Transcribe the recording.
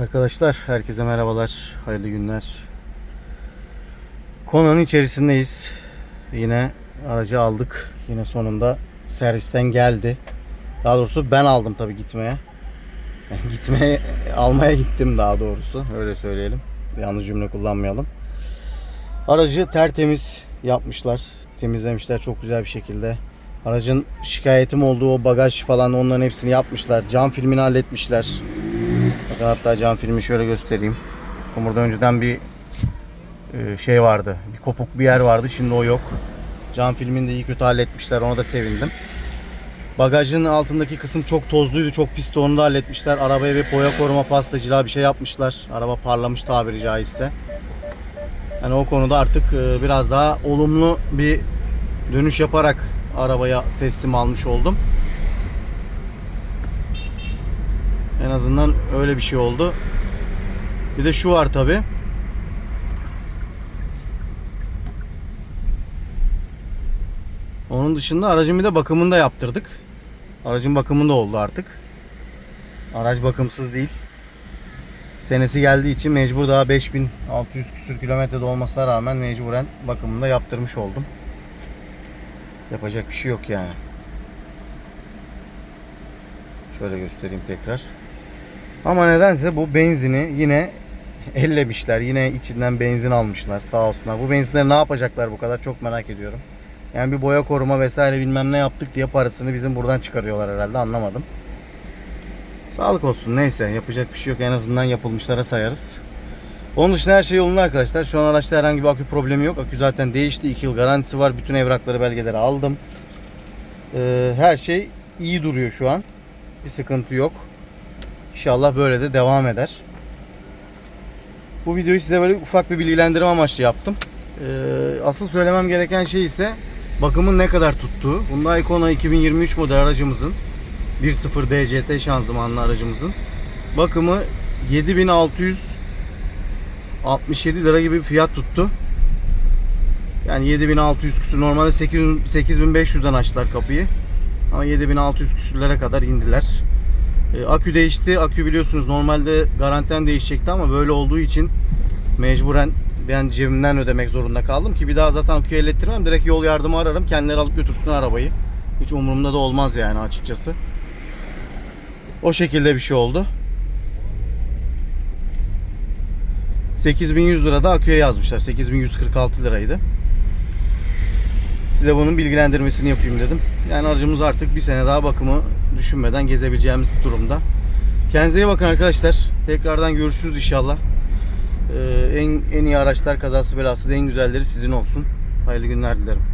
Arkadaşlar herkese merhabalar, hayırlı günler. Konanın içerisindeyiz. Yine aracı aldık. Yine sonunda servisten geldi. Daha doğrusu ben aldım tabii gitmeye. Gitmeye, almaya gittim daha doğrusu. Öyle söyleyelim. Yanlış cümle kullanmayalım. Aracı tertemiz yapmışlar. Temizlemişler çok güzel bir şekilde. Aracın şikayetim olduğu o bagaj falan onların hepsini yapmışlar. Cam filmini halletmişler. Bakın hatta cam filmi şöyle göstereyim. Burada önceden bir e, şey vardı. Bir kopuk bir yer vardı. Şimdi o yok. Cam filmini de iyi kötü halletmişler. Ona da sevindim. Bagajın altındaki kısım çok tozluydu. Çok pisti. Onu da halletmişler. Arabaya bir boya koruma pastacılığa bir şey yapmışlar. Araba parlamış tabiri caizse. Yani o konuda artık e, biraz daha olumlu bir dönüş yaparak arabaya teslim almış oldum. En azından öyle bir şey oldu. Bir de şu var tabi. Onun dışında aracın bir de bakımını da yaptırdık. Aracın bakımında oldu artık. Araç bakımsız değil. Senesi geldiği için mecbur daha 5600 küsür kilometrede olmasına rağmen mecburen bakımını da yaptırmış oldum. Yapacak bir şey yok yani. Şöyle göstereyim tekrar. Ama nedense bu benzini yine ellemişler. Yine içinden benzin almışlar sağ olsunlar. Bu benzinleri ne yapacaklar bu kadar çok merak ediyorum. Yani bir boya koruma vesaire bilmem ne yaptık diye parasını bizim buradan çıkarıyorlar herhalde anlamadım. Sağlık olsun neyse yapacak bir şey yok en azından yapılmışlara sayarız. Onun dışında her şey yolunda arkadaşlar. Şu an araçta herhangi bir akü problemi yok. Akü zaten değişti. 2 yıl garantisi var. Bütün evrakları belgeleri aldım. Ee, her şey iyi duruyor şu an. Bir sıkıntı yok. İnşallah böyle de devam eder. Bu videoyu size böyle ufak bir bilgilendirme amaçlı yaptım. Ee, asıl söylemem gereken şey ise bakımın ne kadar tuttuğu. Hyundai Kona 2023 model aracımızın 1.0 DCT şanzımanlı aracımızın bakımı 7667 lira gibi bir fiyat tuttu. Yani 7600 küsür normalde 8000 8500'den açtılar kapıyı. Ama 7600 küsürlere kadar indiler. E, akü değişti. Akü biliyorsunuz normalde garantiden değişecekti ama böyle olduğu için mecburen ben cebimden ödemek zorunda kaldım ki bir daha zaten aküyü ellettirmem. Direkt yol yardımı ararım. Kendileri alıp götürsün arabayı. Hiç umurumda da olmaz yani açıkçası. O şekilde bir şey oldu. 8100 lira da aküye yazmışlar. 8146 liraydı. Size bunun bilgilendirmesini yapayım dedim. Yani aracımız artık bir sene daha bakımı düşünmeden gezebileceğimiz durumda. Kendinize iyi bakın arkadaşlar. Tekrardan görüşürüz inşallah. Ee, en, en iyi araçlar kazası belasız en güzelleri sizin olsun. Hayırlı günler dilerim.